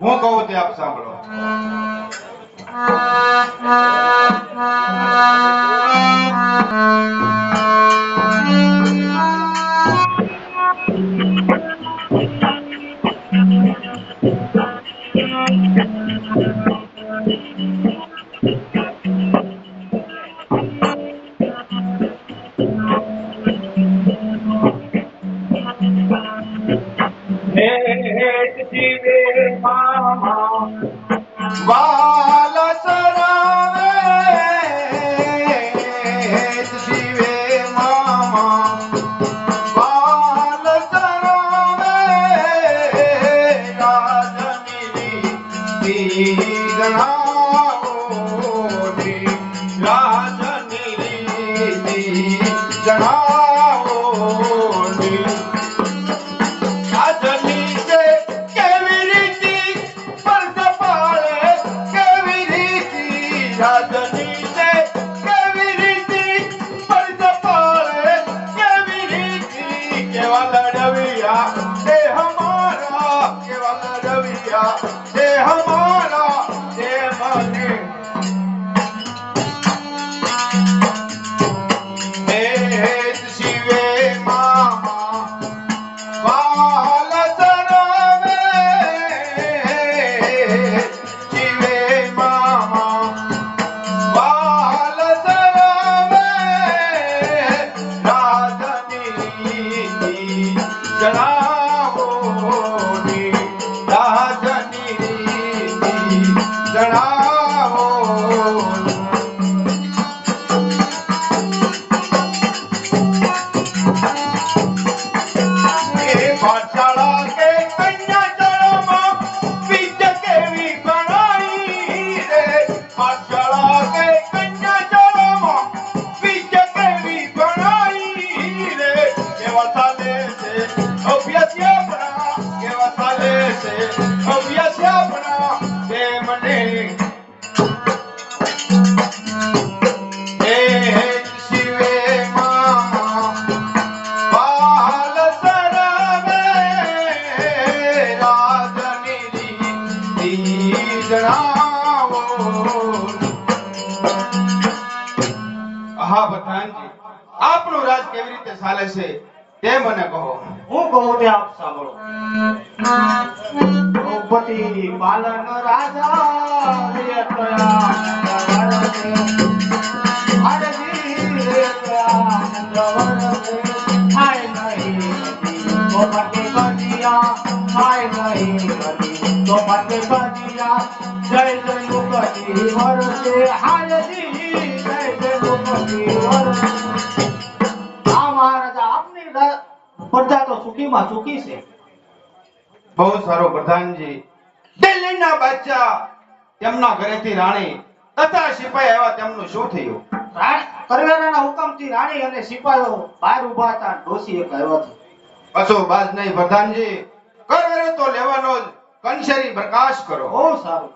હું કહું તે આપ સાંભળો. Shiva Mama. સુખી છે? બહુ સારો પ્રધાનજી. દિલ્હીના બાદશાહ તેમના ઘરેથી રાણી તથા સિપાહી આવ્યા તેમનું શું થયું? કરવેરાના હુકમથી રાણી અને સિપાહીઓ બહાર ઊભા હતા ડોસી એક આવ્યો હતો. કશો બાજ નહીં પ્રધાનજી. કરવેરો તો લેવાનો જ. કંશરી પ્રકાશ કરો. બહુ સારું.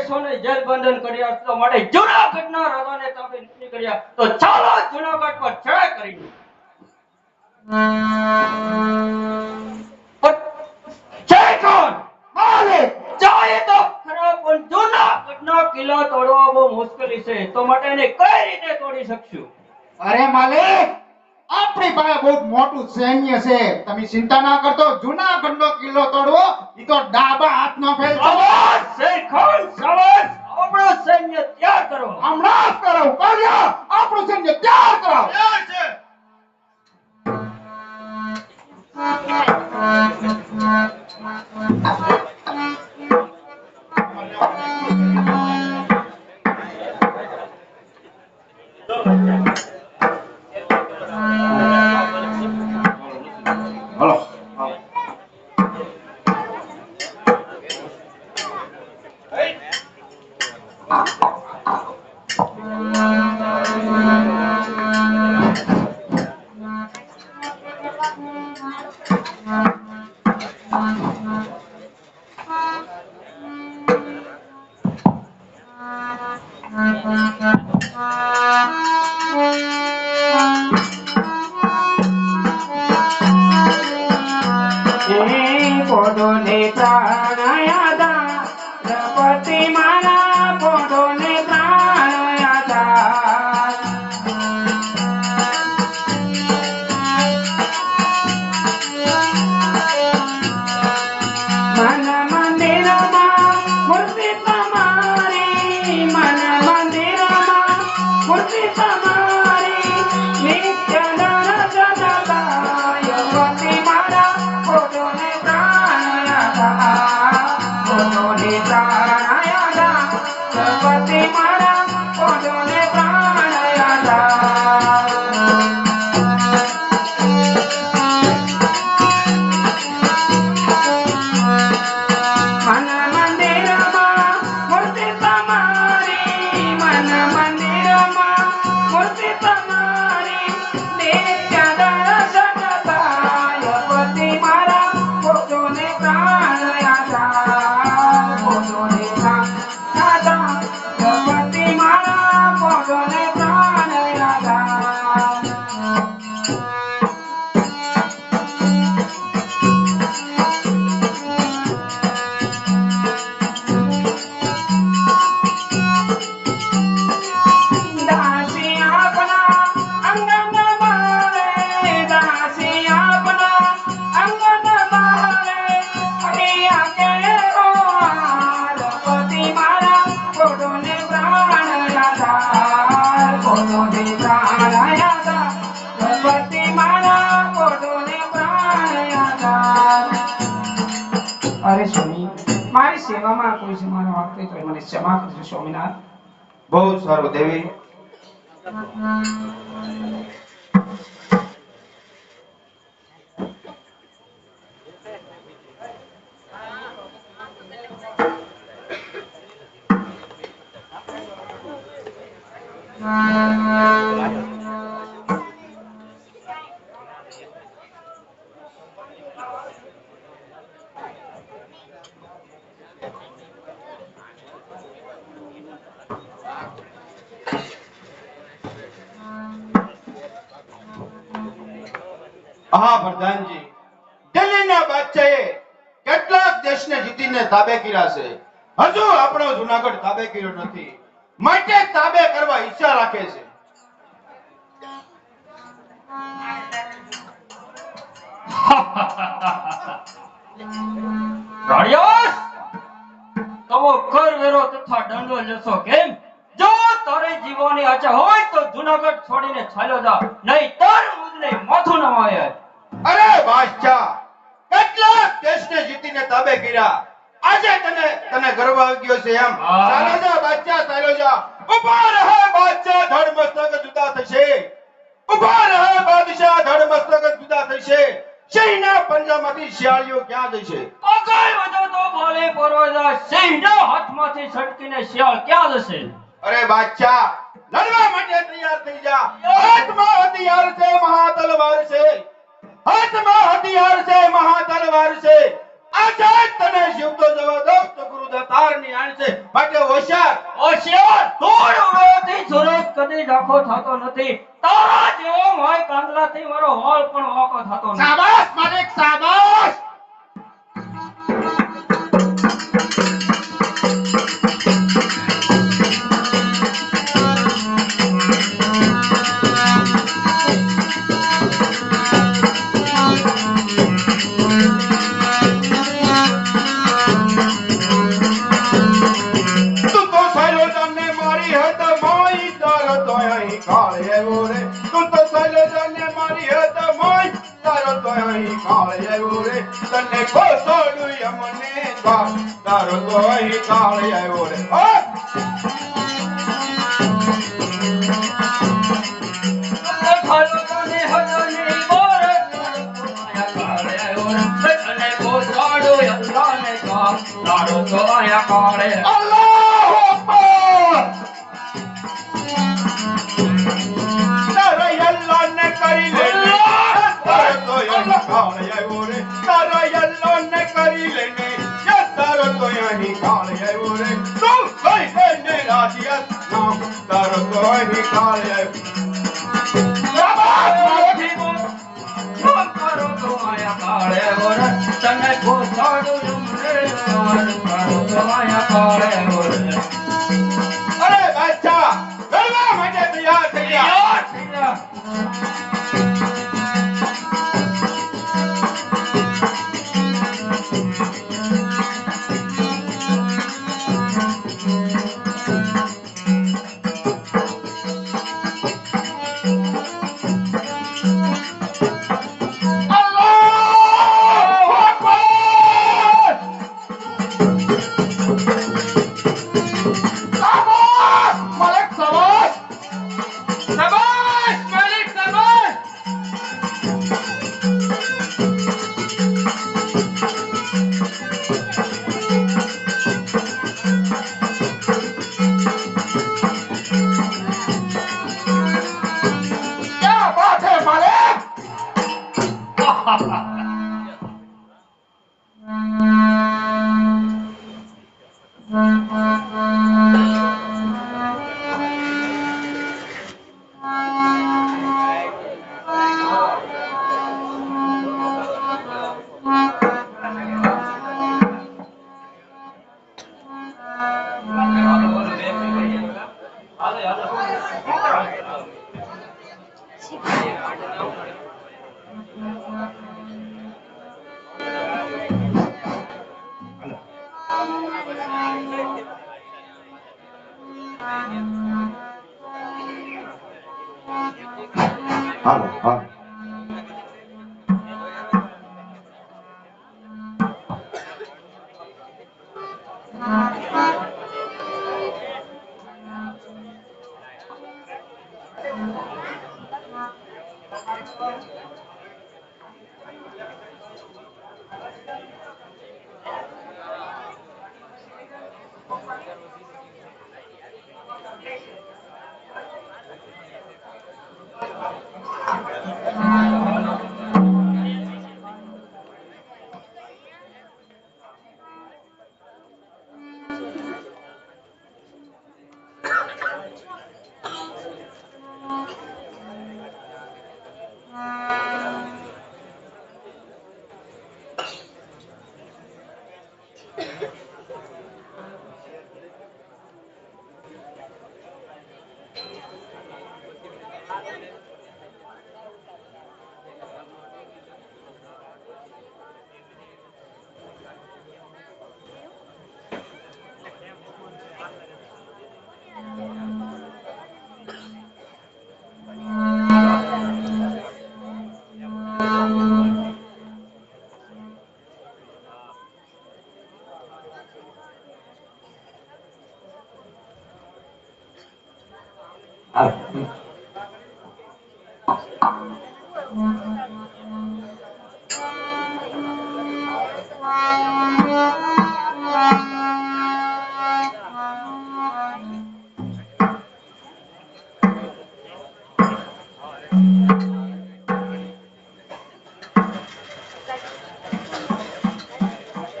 દેશોને જેલબંધન કરી તો માટે જુનાગઢના રાજાને તાપે નથી કર્યા. તો ચાલો જુનાગઢ પર ચડાઈ કરી કિલ્લો તોડવો બહુ મુશ્કેલી છે. તો માટે એને કઈ રીતે તોડી શકશું? અરે માલિક! આપણી પાસે બહુ મોટું સૈન્ય છે. તમે ચિંતા ના કરતો જૂનાગઢનો કિલ્લો તોડવો એ તો ડાબા હાથનો આપણો સૈન્ય તૈયાર કરો. હમણાં જ કર્યો આપણું સૈન્ય તૈયાર તૈયાર છે. હલો ನೇತಾನಯದ ಗಣಪತಿ ಮಾ ગણપતિ મારા સારું દેવી હા, પ્રધાનજી. દિલ્હીના બાદશાહે કેટલાક દેશને જીતીને તાબે કર્યા છે. હજુ આપણો જુનાગઢ તાબે કર્યો નથી. માટે તાબે કરવા ઈચ્છા રાખે છે. વેરો તથા દંડો લેશો કેમ? જો તારે જીવવાની આચા હોય તો જુનાગઢ છોડીને ચાલ્યો જા. નહીં તાર મુજને માથું ન આવે અરે બાદશાહ કેટલાક દેશને જીતીને તાબે કર્યા. આજે તને તને ગર્વ આવી ગયો છે એમ. ચાલો જા બાદશાહ ચાલો જા. ઊભા રહે બાદશાહ ધડ મસ્તક જુદા થશે. ઊભા રહે બાદશાહ ધડ મસ્તક જુદા થશે. સિંહના પંજામાંથી શિયાળીઓ ક્યાં જશે? અગાય વધો તો ભલે પરોજા સિંહના હાથમાંથી છટકીને શિયાળ ક્યાં જશે? અરે બાદશાહ લડવા માટે તૈયાર થઈ જા. હાથમાં હથિયાર છે મહા તલવાર છે. હાથમાં હથિયાર છે મહાતલવાર છે. જ તને જીવતો જવા દઉં તો ગુરુ દત્તારની આણ છે. માટે હોશિયાર હોશિયાર, ધૂળ ઉડોથી સૂરજ કદી ઝાંખો થતો નથી. તારા જેવો માય કાંદલાથી મારો હોલ પણ વાંકો થતો નથી. શાબાશ, માલિક, શાબાશ. આયા યંત્રાને તારો હાલો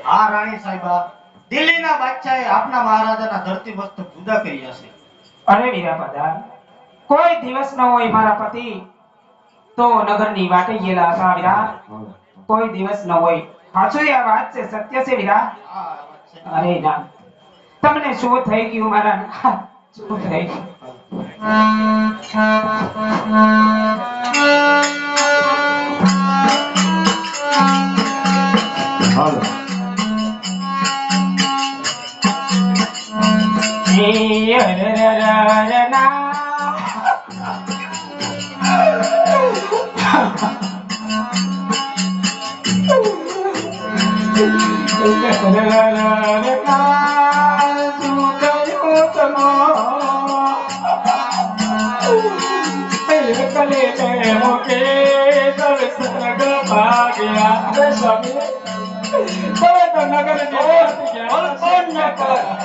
હા રાણી સાહેબા દિલ્હીના બાદશાહે આપના મહારાજાના ધરતી વસ્તુ જુદા કર્યા છે. અરે વીરા કોઈ દિવસ ન હોય મારા પતિ. તો નગરની વાટે ગયેલા હતા વિરા કોઈ દિવસ ન હોય. સાચું આ વાત છે, સત્ય છે વીરા. અરે ના. તમને શું થઈ ગયું મારા શું થઈ ગયું? અલ્પન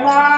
ન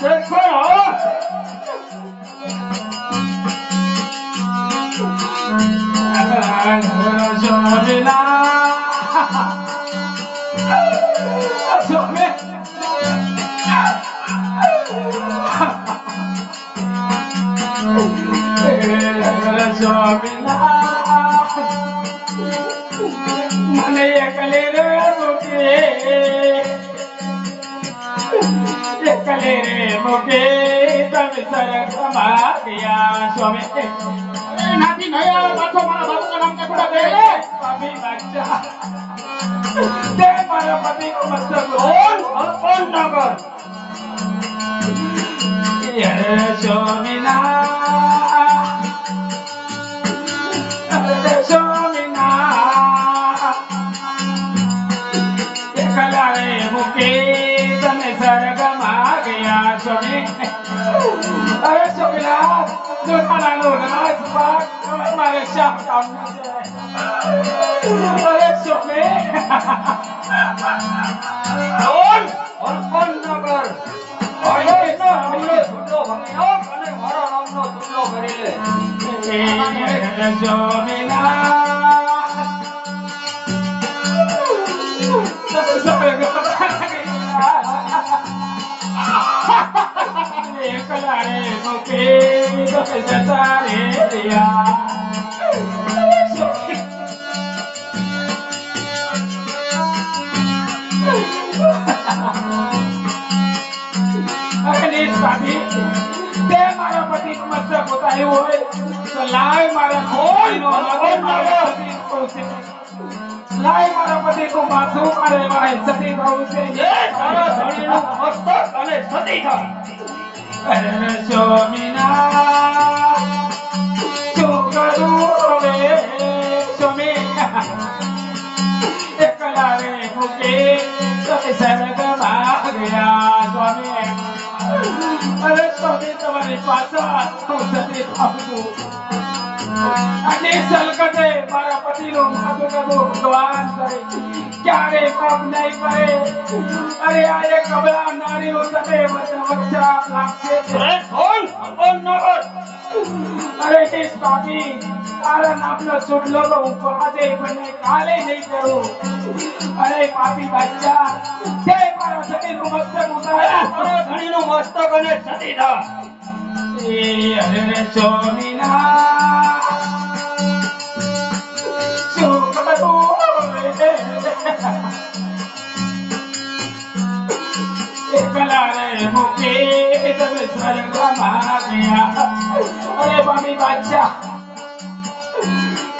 谁快好了？小的啦，小妹，小妹。માર્યા સ્વામી નાથી નહીં આવે પાછો મારા બાપુના નામ કે થોડા પહેરે સ્વામી બાદશાહ. તે મારા પતિનો મસ્તક જોન અલ્પન ન કર. જોન અલ્પન ન કર. રાણીઓના નામનો ચૂંટણો વેચેલો અને મારા લાય મારા ધણીનો માથે મારે સતી થવું છે. લાય મારા પતિ માથું મારે સતી થા અરે સ્વામિનાથ, શું કરું હવે સ્વામી? એકલા રે મૂકી તમે સ્વર્ગમાં ગયા સ્વામી. અરે સ્વામી તમારી પાછળ હું સતી છું. અને સલકતે મારા પતિનું કાદો કાદો ભગવાન કરે. ક્યારે પાપ નહીં કરે? અરે આ એક કબલા નારીનું તમે વચ્ચા લાગશે અરે કોણ કોણ ન કર. અરે તે પાપી તારા નામનો ચૂડલો તો હું આજે બને કાલે નહીં કરું. અરે પાપી બચ્ચા તે મારા સતીનું મસ્તક ઉતાર્યા તારા ધણીનું મસ્તક અને સતી અરે મામી બાદશાહ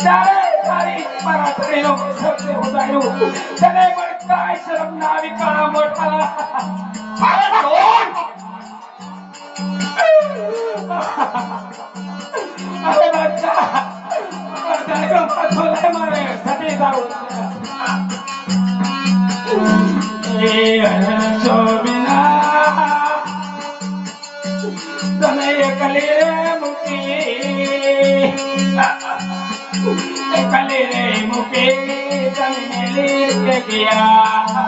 તારે તારી મારા ધણીનો મસ્તક ઉતાર્યું તને પણ કાંઈ શરમ ના આવી કાળા મોટા અરે કોણ અરે બાદશાહ બધાનો પાછો લે મારે જાવું છે એ હરસો વિના તમે એકલી રે મૂકી એકલી રે મૂકી તમે મેલી ગયા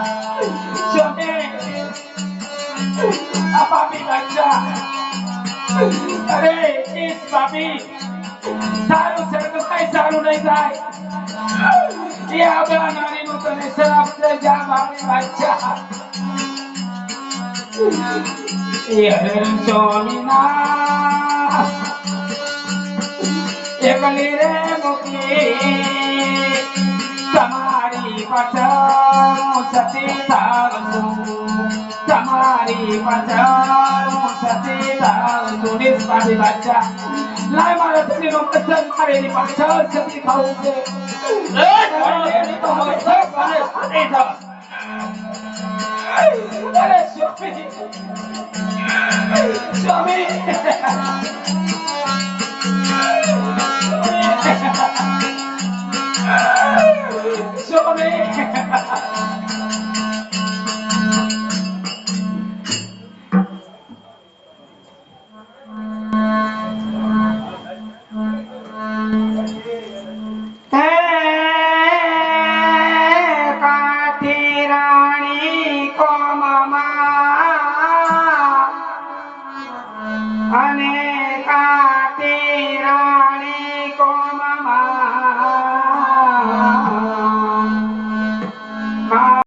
સોને આ પાપી બાદશાહ અરે ઇસ પાપી તારું કઈ સારું નહીં થાય એ આપણા નારીનું તને શરાબ છે જા મારી બાદશાહ એ હરે સ્વામિનાથ એકલી રે મૂકી તમારી પાછળ હું સતી થાઉં છું. તમારી પાછળ હું સતી થાઉં છું. નિષ્પાપી બાદશાહ. લાય મારા સતીનો મસ્તક મારેલી પાછળ સતી થાઉં છે. એ તારા ધણીનું મસ્તક અને સતી થા અરે સ્વામી સ્વામી સ્વામી